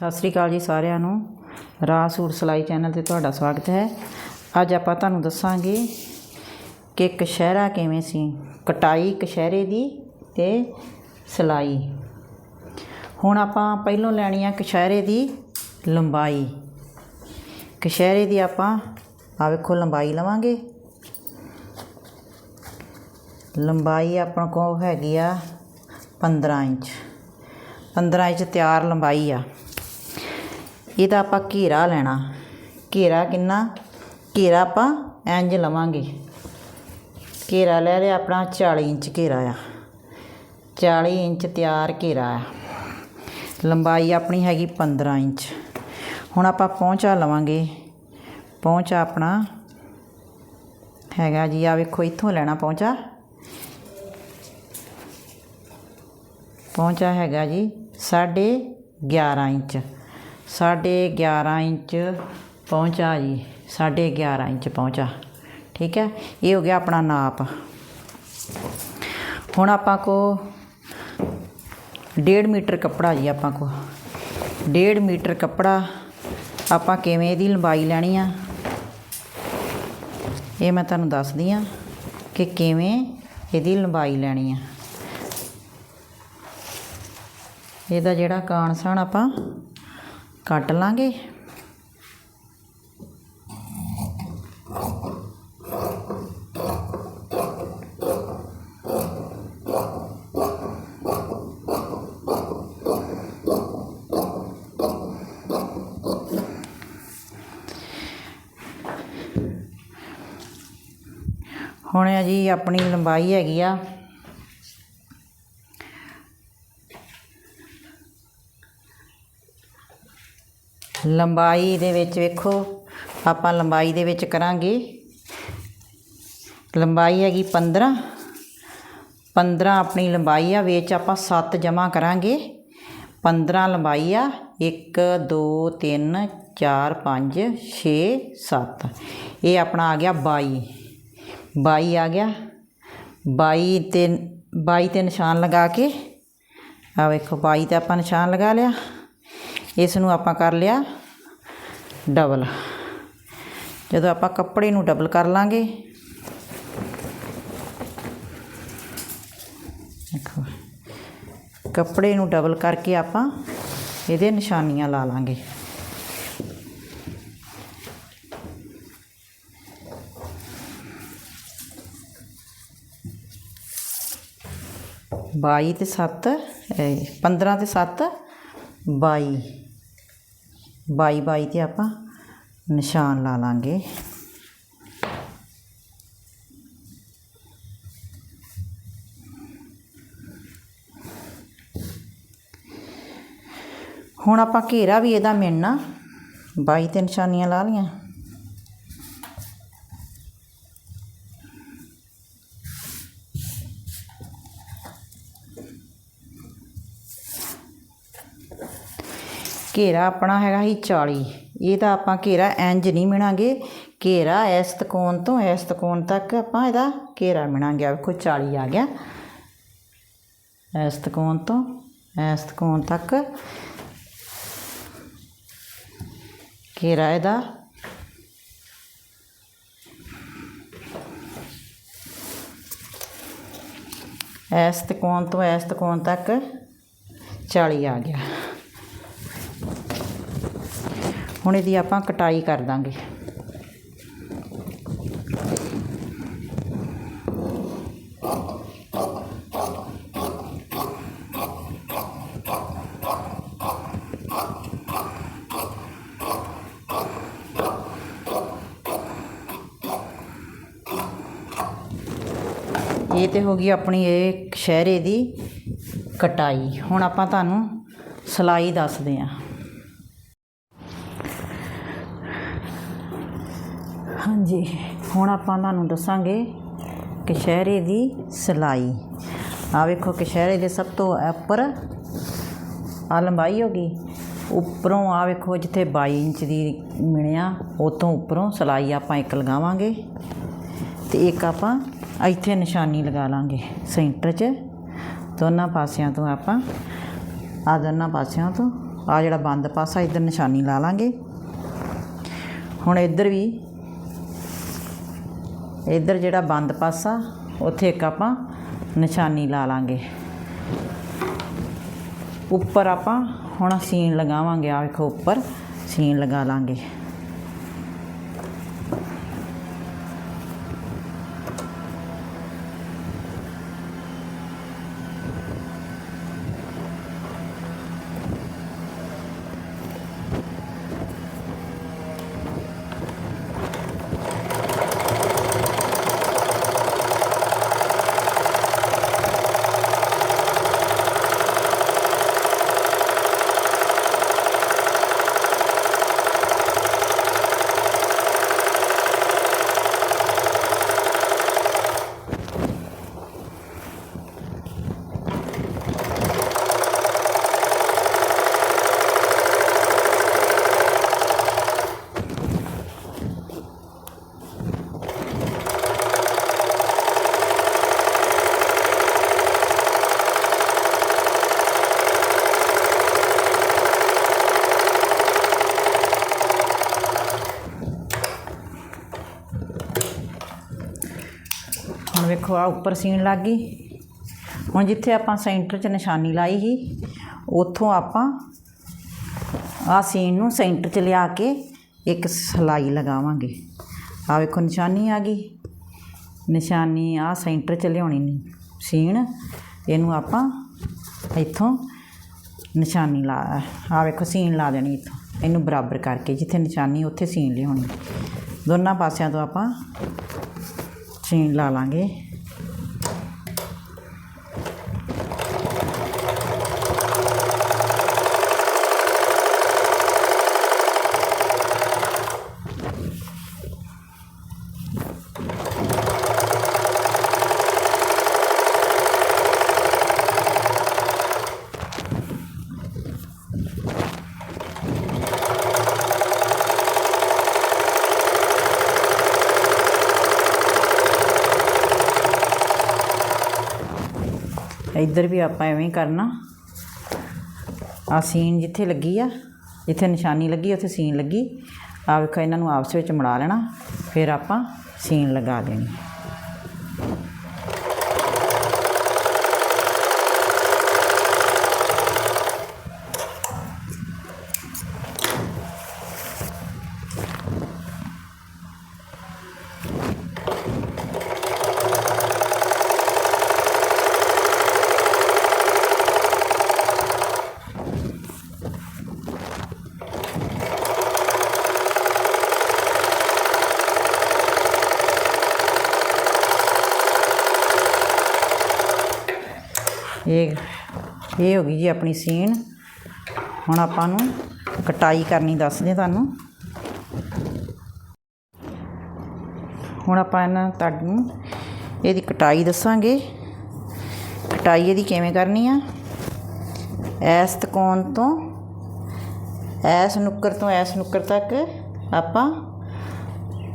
ਸਤਿ ਸ੍ਰੀ ਅਕਾਲ ਜੀ ਸਾਰਿਆਂ ਨੂੰ। ਰਾਹ ਸੂਟ ਸਿਲਾਈ ਚੈਨਲ ਤੇ ਤੁਹਾਡਾ ਸਵਾਗਤ ਹੈ। ਅੱਜ ਆਪਾਂ ਤੁਹਾਨੂੰ ਦੱਸਾਂਗੇ ਕਿ ਕਸ਼ਹਿਰਾ ਕਿਵੇਂ ਸੀ, ਕਟਾਈ ਕਸ਼ਹਿਰੇ ਦੀ ਤੇ ਸਿਲਾਈ। ਹੁਣ ਆਪਾਂ ਪਹਿਲੋਂ ਲੈਣੀ ਆ ਕਸ਼ਹਿਰੇ ਦੀ ਲੰਬਾਈ। ਕਸ਼ਹਿਰੇ ਦੀ ਆਪਾਂ ਆ ਵੇਖੋ ਲੰਬਾਈ ਲਵਾਂਗੇ। ਲੰਬਾਈ ਆਪਣ ਕੋ ਹੈਗੀ ਆ 15 ਇੰਚ। 15 ਇੰਚ ਤਿਆਰ ਲੰਬਾਈ ਆ। ਇਹਦਾ ਆਪਾਂ ਘੇਰਾ ਲੈਣਾ। ਘੇਰਾ ਕਿੰਨਾ? ਘੇਰਾ ਆਪਾਂ ਇੰਜ ਲਵਾਂਗੇ। ਘੇਰਾ ਲੈ ਲਿਆ, ਆਪਣਾ 40 ਇੰਚ ਘੇਰਾ ਆ। 40 ਇੰਚ ਤਿਆਰ ਘੇਰਾ ਆ। ਲੰਬਾਈ ਆਪਣੀ ਹੈਗੀ 15 ਇੰਚ। ਹੁਣ ਆਪਾਂ ਪਹੁੰਚਾ ਲਵਾਂਗੇ। ਪਹੁੰਚਾ ਆਪਣਾ ਹੈਗਾ ਜੀ ਆ ਵੇਖੋ, ਇੱਥੋਂ ਲੈਣਾ ਪਹੁੰਚਾ ਪਹੁੰਚਾ ਹੈਗਾ ਜੀ, ਸਾਢੇ 11 ਇੰਚ। ਸਾਢੇ 11 ਇੰਚ ਪਹੁੰਚਾ ਜੀ, ਸਾਢੇ 11 ਇੰਚ ਪਹੁੰਚਾ। ਠੀਕ ਹੈ? ਇਹ ਹੋ ਗਿਆ ਆਪਣਾ ਨਾਪ। ਹੁਣ ਆਪਾਂ ਕੋ 1.5 ਮੀਟਰ ਕੱਪੜਾ ਜੀ ਆਪਾਂ ਕੋ। 1.5 ਮੀਟਰ ਕੱਪੜਾ ਆਪਾਂ ਕਿਵੇਂ ਇਹਦੀ ਲੰਬਾਈ ਲੈਣੀ ਆ? ਇਹ ਮੈਂ ਤੁਹਾਨੂੰ ਦੱਸਦੀ ਆ ਕਿ ਕਿਵੇਂ ਇਹਦੀ ਲੰਬਾਈ ਲੈਣੀ ਆ। ਇਹਦਾ ਜਿਹੜਾ ਕਾਣਸਣ ਆਪਾਂ ਕੱਟ ਲਾਂਗੇ। ਹੁਣ ਇਹ ਜੀ ਆਪਣੀ ਲੰਬਾਈ ਹੈਗੀ ਆ। ਲੰਬਾਈ ਦੇ ਵਿੱਚ ਵੇਖੋ, ਆਪਾਂ ਲੰਬਾਈ ਦੇ ਵਿੱਚ ਕਰਾਂਗੇ। ਲੰਬਾਈ ਹੈਗੀ 15 15 ਆਪਣੀ ਲੰਬਾਈ ਆ, ਵਿੱਚ ਆਪਾਂ 7 ਜਮਾ ਕਰਾਂਗੇ। 15 ਲੰਬਾਈ ਆ 1 2 3 4 5 6 7 ਇਹ ਆਪਣਾ ਆ ਗਿਆ 22 22 ਆ ਗਿਆ। 22 ਤੇ 22 ਤੇ ਨਿਸ਼ਾਨ ਲਗਾ ਕੇ ਆ ਵੇਖੋ 22 ਤੇ ਆਪਾਂ ਨਿਸ਼ਾਨ ਲਗਾ ਲਿਆ। ਇਸ ਨੂੰ ਆਪਾਂ ਕਰ ਲਿਆ ਡਬਲ ਜਦੋਂ ਆਪਾਂ ਕੱਪੜੇ ਨੂੰ ਡਬਲ ਕਰ ਲਾਂਗੇ। ਦੇਖੋ, ਕੱਪੜੇ ਨੂੰ ਡਬਲ ਕਰਕੇ ਆਪਾਂ ਇਹਦੇ ਨਿਸ਼ਾਨੀਆਂ ਲਾ ਲਾਂਗੇ। ਬਾਈ ਤੇ 7 15 ਤੇ 7 22 ਬਾਈ ਬਾਈ ਤੇ ਆਪਾਂ ਨਿਸ਼ਾਨ ਲਾ ਲਾਂਗੇ। ਹੁਣ ਆਪਾਂ ਘੇਰਾ ਵੀ ਇਹਦਾ ਮਿਣਨਾ। 22 ਤੇ ਨਿਸ਼ਾਨੀਆਂ ਲਾ ਲੀਆਂ ਘੇਰਾ ਆਪਣਾ ਹੈਗਾ ਹੀ 40 ਇਹ ਤਾਂ ਆਪਾਂ ਘੇਰਾ ਇੰਜ ਨਹੀਂ ਮਿਣਾਂਗੇ। ਘੇਰਾ ਇਸ ਤਕੋਣ ਤੋਂ ਇਸ ਤਕੋਣ ਤੱਕ ਆਪਾਂ ਇਹਦਾ ਘੇਰਾ ਮਿਣਾਂਗੇ। ਆ ਵੇਖੋ 40 ਆ ਗਿਆ। ਇਸ ਤਕੋਣ ਤੋਂ ਇਸ ਤਕੋਣ ਤੱਕ ਘੇਰਾ ਇਹਦਾ ਇਸ ਤਕੋਣ ਤੋਂ ਇਸ ਤਕੋਣ ਤੱਕ 40 ਆ ਗਿਆ। ਹੁਣ ਇਹਦੀ ਆਪਾਂ ਕਟਾਈ ਕਰ ਦਾਂਗੇ। ਇਹ ਤੇ ਹੋ ਗਈ ਆਪਣੀ ਇਹ ਸ਼ਹਿਰੇ ਦੀ ਕਟਾਈ। ਹੁਣ ਆਪਾਂ ਤੁਹਾਨੂੰ ਸਿਲਾਈ ਦੱਸਦੇ ਹਾਂ। ਹਾਂਜੀ, ਹੁਣ ਆਪਾਂ ਤੁਹਾਨੂੰ ਦੱਸਾਂਗੇ ਕਸ਼ਹਿਰੇ ਦੀ ਸਿਲਾਈ। ਆ ਵੇਖੋ, ਕਸ਼ਹਿਰੇ ਦੇ ਸਭ ਤੋਂ ਉੱਪਰ ਆ ਲੰਬਾਈ ਹੋ ਗਈ। ਉੱਪਰੋਂ ਆ ਵੇਖੋ, ਜਿੱਥੇ 22 ਇੰਚ ਦੀ ਮਿਣਿਆ ਉਤੋਂ ਉੱਪਰੋਂ ਸਿਲਾਈ ਆਪਾਂ ਇੱਕ ਲਗਾਵਾਂਗੇ ਤੇ ਇੱਕ ਆਪਾਂ ਇੱਥੇ ਨਿਸ਼ਾਨੀ ਲਗਾ ਲਾਂਗੇ ਸੈਂਟਰ 'ਚ। ਦੋਨਾਂ ਪਾਸਿਆਂ ਤੋਂ ਆਪਾਂ ਆ ਦੋਨਾਂ ਪਾਸਿਆਂ ਤੋਂ ਆ ਜਿਹੜਾ ਬੰਦ ਪਾਸਾ, ਇੱਧਰ ਨਿਸ਼ਾਨੀ ਲਾ ਲਾਂਗੇ। ਹੁਣ ਇੱਧਰ ਵੀ ਇੱਧਰ ਜਿਹੜਾ ਬੰਦ ਪਾਸਾ, ਉੱਥੇ ਇੱਕ ਆਪਾਂ ਨਿਸ਼ਾਨੀ ਲਾ ਲਾਂਗੇ। ਉੱਪਰ ਆਪਾਂ ਹੁਣ ਸੀਨ ਲਗਾਵਾਂਗੇ ਆ ਵੇਖੋ, ਉੱਪਰ ਸੀਨ ਲਗਾ ਲਾਂਗੇ। ਹੁਣ ਉੱਪਰ ਸੀਣ ਲੱਗ ਗਈ। ਹੁਣ ਜਿੱਥੇ ਆਪਾਂ ਸੈਂਟਰ 'ਚ ਨਿਸ਼ਾਨੀ ਲਾਈ ਸੀ, ਉੱਥੋਂ ਆਪਾਂ ਆ ਸੀਨ ਨੂੰ ਸੈਂਟਰ 'ਚ ਲਿਆ ਕੇ ਇੱਕ ਸਲਾਈ ਲਗਾਵਾਂਗੇ। ਆ ਵੇਖੋ ਨਿਸ਼ਾਨੀ ਆ ਗਈ। ਨਿਸ਼ਾਨੀ ਆ ਸੈਂਟਰ 'ਚ ਲਿਆਉਣੀ ਨਹੀਂ ਸੀਨ ਇਹਨੂੰ ਆਪਾਂ ਇੱਥੋਂ ਨਿਸ਼ਾਨੀ ਲਾ ਆ ਵੇਖੋ ਸੀਨ ਲਾ ਦੇਣੀ ਇੱਥੋਂ। ਇਹਨੂੰ ਬਰਾਬਰ ਕਰਕੇ ਜਿੱਥੇ ਨਿਸ਼ਾਨੀ ਉੱਥੇ ਸੀਨ ਲਿਆਉਣੀ। ਦੋਨਾਂ ਪਾਸਿਆਂ ਤੋਂ ਆਪਾਂ ਸੀਨ ਲਾ ਲਾਂਗੇ। ਇੱਧਰ ਵੀ ਆਪਾਂ ਐਵੇਂ ਹੀ ਕਰਨਾ। ਆ ਸੀਨ ਜਿੱਥੇ ਲੱਗੀ ਆ, ਜਿੱਥੇ ਨਿਸ਼ਾਨੀ ਲੱਗੀ, ਉੱਥੇ ਸੀਨ ਲੱਗੀ। ਆ ਵੇਖੋ, ਇਹਨਾਂ ਨੂੰ ਆਪਸ ਵਿੱਚ ਮਿਲਾ ਲੈਣਾ, ਫਿਰ ਆਪਾਂ ਸੀਨ ਲਗਾ ਦੇਣੀ ਇਹ ਇਹ ਹੋ ਗਈ ਜੀ ਆਪਣੀ ਸੀਨ ਹੁਣ ਆਪਾਂ ਨੂੰ ਕਟਾਈ ਕਰਨੀ, ਦੱਸਦੇ ਤੁਹਾਨੂੰ। ਹੁਣ ਆਪਾਂ ਇਹਨਾਂ ਤੁਹਾਨੂੰ ਇਹਦੀ ਕਟਾਈ ਦੱਸਾਂਗੇ। ਕਟਾਈ ਇਹਦੀ ਕਿਵੇਂ ਕਰਨੀ ਆ? ਐਸ ਤਕੋਣ ਤੋਂ, ਐਸ ਨੁੱਕਰ ਤੋਂ, ਐਸ ਨੁੱਕਰ ਤੱਕ ਆਪਾਂ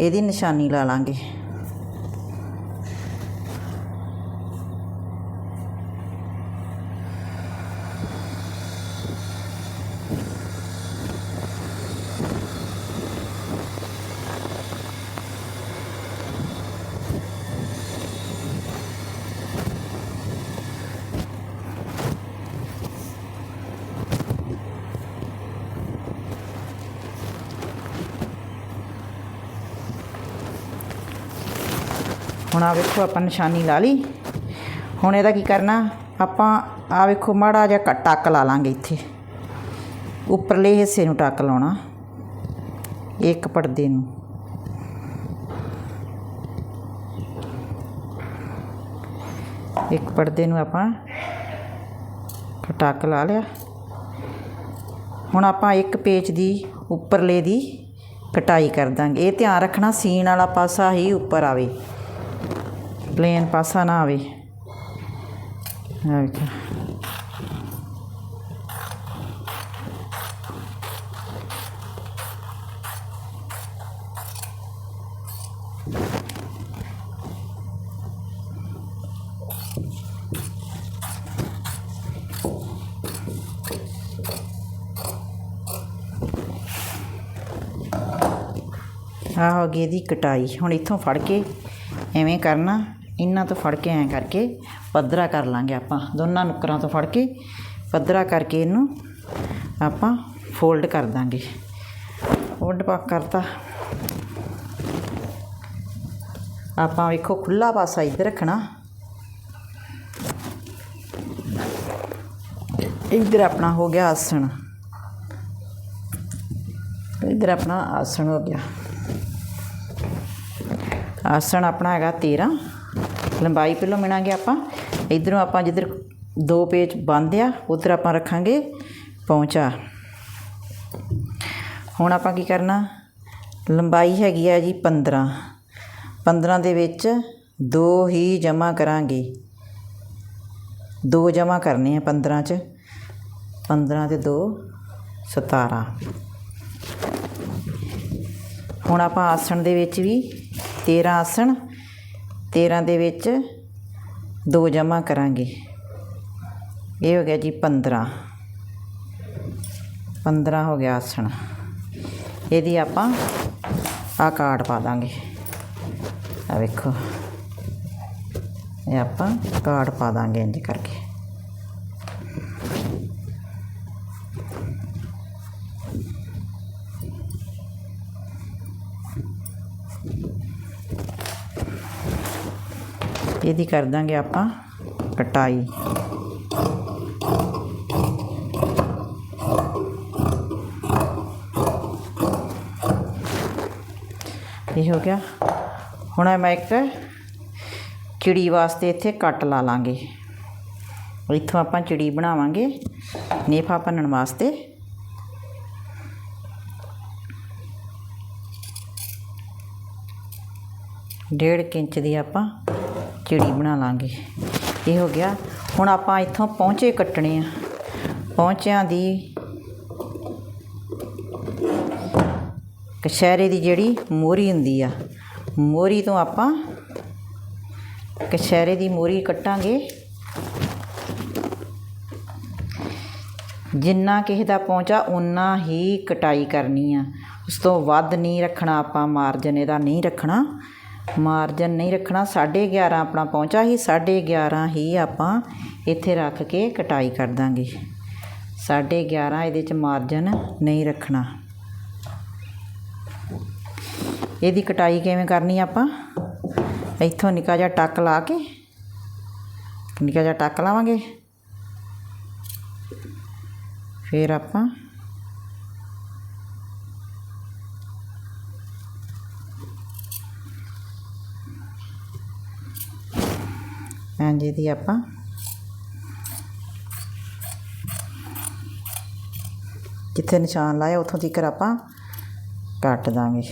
ਇਹਦੀ ਨਿਸ਼ਾਨੀ ਲਾ ਲਾਂਗੇ। ਹੁਣ ਆ ਵੇਖੋ, ਆਪਾਂ ਨਿਸ਼ਾਨੀ ਲਾ ਲਈ। ਹੁਣ ਇਹਦਾ ਕੀ ਕਰਨਾ? ਆਪਾਂ ਆ ਵੇਖੋ, ਮਾੜਾ ਜਿਹਾ ਟੱਕ ਲਾ ਲਾਂਗੇ ਇੱਥੇ। ਉੱਪਰਲੇ ਹਿੱਸੇ ਨੂੰ ਟੱਕ ਲਾਉਣਾ, ਇੱਕ ਪਰਦੇ ਨੂੰ। ਇੱਕ ਪਰਦੇ ਨੂੰ ਆਪਾਂ ਟੱਕ ਲਾ ਲਿਆ। ਹੁਣ ਆਪਾਂ ਇੱਕ ਪੇਚ ਦੀ ਉੱਪਰਲੇ ਦੀ ਕਟਾਈ ਕਰ ਦਾਂਗੇ। ਇਹ ਧਿਆਨ ਰੱਖਣਾ ਸੀਨ ਵਾਲਾ ਪਾਸਾ ਹੀ ਉੱਪਰ ਆਵੇ। પ્લેન પાસા ના આવે આવી ਆਹ ਹੋ ਗਈ ਇਹਦੀ ਕਟਾਈ ਹੁਣ ਇੱਥੋਂ ਫੜ ਕੇ ਐਵੇਂ ਕਰਨਾ ਇਹਨਾਂ ਤੋਂ ਫੜ ਕੇ ਐਂ ਕਰਕੇ ਪੱਧਰਾ ਕਰ ਲਾਂਗੇ ਆਪਾਂ। ਦੋਨਾਂ ਨੁੱਕਰਾਂ ਤੋਂ ਫੜ ਕੇ ਪੱਧਰਾ ਕਰਕੇ ਇਹਨੂੰ ਆਪਾਂ ਫੋਲਡ ਕਰ ਦਾਂਗੇ। ਫੋਲਡ ਪਾ ਕਰਤਾ। ਆਪਾਂ ਵੇਖੋ ਖੁੱਲਾ ਪਾਸਾ ਇੱਧਰ ਰੱਖਣਾ। ਇੱਧਰ ਆਪਣਾ ਹੋ ਗਿਆ ਆਸਣ। ਇੱਧਰ ਆਪਣਾ ਆਸਣ ਹੋ ਗਿਆ। ਆਸਣ ਆਪਣਾ ਹੈਗਾ 13 ਲੰਬਾਈ ਪਹਿਲਾਂ ਮਿਣਾਂਗੇ ਆਪਾਂ। ਇਧਰੋਂ ਆਪਾਂ ਜਿੱਧਰ ਦੋ ਪੇਚ ਬੰਦ ਆ ਉਧਰ ਆਪਾਂ ਰੱਖਾਂਗੇ ਪੌਂਚਾ। ਹੁਣ ਆਪਾਂ ਕੀ ਕਰਨਾ? ਲੰਬਾਈ ਹੈਗੀ ਆ ਜੀ 15 15 ਦੇ ਵਿੱਚ ਦੋ ਹੀ ਜਮਾ ਕਰਾਂਗੇ। ਦੋ ਜਮਾ ਕਰਨੇ ਆ 15 ਚ। 15 ਤੇ 2 17 ਹੁਣ ਆਪਾਂ ਆਸਣ ਦੇ ਵਿੱਚ ਵੀ 13 ਆਸਣ 13 ਦੇ ਵਿੱਚ ਦੋ ਜਮ੍ਹਾਂ ਕਰਾਂਗੇ। ਇਹ ਹੋ ਗਿਆ ਜੀ 15 15 ਹੋ ਗਿਆ ਆਸਣ। ਇਹਦੀ ਆਪਾਂ ਆ ਕਾਰਡ ਪਾ ਦਾਂਗੇ। ਆ ਵੇਖੋ। ਇਹ ਆਪਾਂ ਕਾਰਡ ਪਾ ਦਾਂਗੇ ਇੰਜ ਕਰਕੇ। ਇਹਦੀ ਕਰ ਦਾਂਗੇ ਆਪਾਂ ਕਟਾਈ। ਇਹ ਹੋ ਗਿਆ। ਹੁਣ ਮੈਂ ਇੱਕ ਚਿੜੀ ਵਾਸਤੇ ਇੱਥੇ ਕੱਟ ਲਾ ਲਾਂਗੇ। ਇੱਥੋਂ ਆਪਾਂ ਚਿੜੀ ਬਣਾਵਾਂਗੇ ਨੇਫਾ ਭੰਨਣ ਵਾਸਤੇ। ਡੇਢ ਕੁ ਇੰਚ ਦੀ ਆਪਾਂ ਚਿੜੀ ਬਣਾ ਲਾਂਗੇ। ਇਹ ਹੋ ਗਿਆ। ਹੁਣ ਆਪਾਂ ਇੱਥੋਂ ਪਹੁੰਚੇ ਕੱਟਣੇ ਆ। ਪਹੁੰਚਿਆਂ ਦੀ ਕਸ਼ਹਿਰੇ ਦੀ ਜਿਹੜੀ ਮੋਹਰੀ ਹੁੰਦੀ ਆ ਮੋਹਰੀ ਤੋਂ ਆਪਾਂ ਕਸ਼ਹਿਰੇ ਦੀ ਮੋਹਰੀ ਕੱਟਾਂਗੇ। ਜਿੰਨਾ ਕਿਸੇ ਦਾ ਪਹੁੰਚਾ ਉਨਾ ਹੀ ਕਟਾਈ ਕਰਨੀ ਆ। ਉਸ ਤੋਂ ਵੱਧ ਨਹੀਂ ਰੱਖਣਾ ਆਪਾਂ ਮਾਰਜਨ ਇਹਦਾ ਨਹੀਂ ਰੱਖਣਾ। ਮਾਰਜਨ ਨਹੀਂ ਰੱਖਣਾ 11.5 ਆਪਣਾ ਪਹੁੰਚਾ ਹੀ 11.5 ਹੀ ਆਪਾਂ ਇੱਥੇ ਰੱਖ ਕੇ ਕਟਾਈ ਕਰ ਦਾਂਗੇ। 11.5 ਇਹਦੇ ਚ ਮਾਰਜਨ ਨਹੀਂ ਰੱਖਣਾ। ਇਹਦੀ ਕਟਾਈ ਕਿਵੇਂ ਕਰਨੀ ਆਪਾਂ? ਇੱਥੋਂ ਨਿੱਕਾ ਜਿਹਾ ਟੱਕ ਲਾ ਕੇ, ਨਿੱਕਾ ਜਿਹਾ ਟੱਕ ਲਾਵਾਂਗੇ। ਫਿਰ ਆਪਾਂ ਇੰਜ ਦੀ ਆਪਾਂ। ਜਿੱਥੇ ਨਿਸ਼ਾਨ ਲਾਇਆ, ਉੱਥੋਂ ਤੀਕਰ ਆਪਾਂ ਕੱਟ ਦਾਂਗੇ।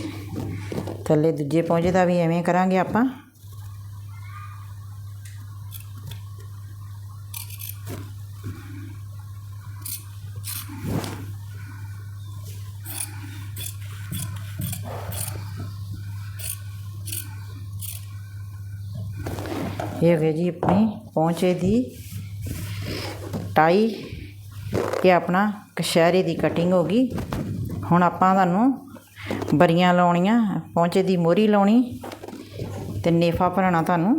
ਥੱਲੇ ਦੂਜੇ ਪੌਂਜੇ ਦਾ ਵੀ ਐਵੇਂ ਕਰਾਂਗੇ ਆਪਾਂ। ਇਹ ਹੋ ਗਿਆ ਜੀ ਆਪਣੀ ਪੌਂਚੇ ਦੀ ਟਾਈ ਇਹ ਆਪਣਾ ਕਸ਼ਹਿਰੇ ਦੀ ਕਟਿੰਗ ਹੋ ਗਈ। ਹੁਣ ਆਪਾਂ ਤੁਹਾਨੂੰ ਬਰੀਆਂ ਲਾਉਣੀਆਂ, ਪੌਂਚੇ ਦੀ ਮੋਰੀ ਲਾਉਣੀ ਤੇ ਨੇਫਾ ਭਰਨਾ ਤੁਹਾਨੂੰ।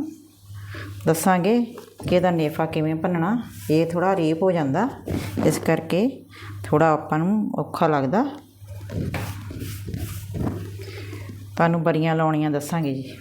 ਦੱਸਾਂਗੇ ਕਿ ਇਹਦਾ ਨੇਫਾ ਕਿਵੇਂ ਭੰਨਣਾ, ਇਹ ਥੋੜਾ ਰੇਪ ਹੋ ਜਾਂਦਾ, ਇਸ ਕਰਕੇ ਥੋੜਾ ਆਪਾਂ ਨੂੰ ਔਖਾ ਲੱਗਦਾ। ਤੁਹਾਨੂੰ ਬਰੀਆਂ ਲਾਉਣੀਆਂ ਦੱਸਾਂਗੇ ਜੀ।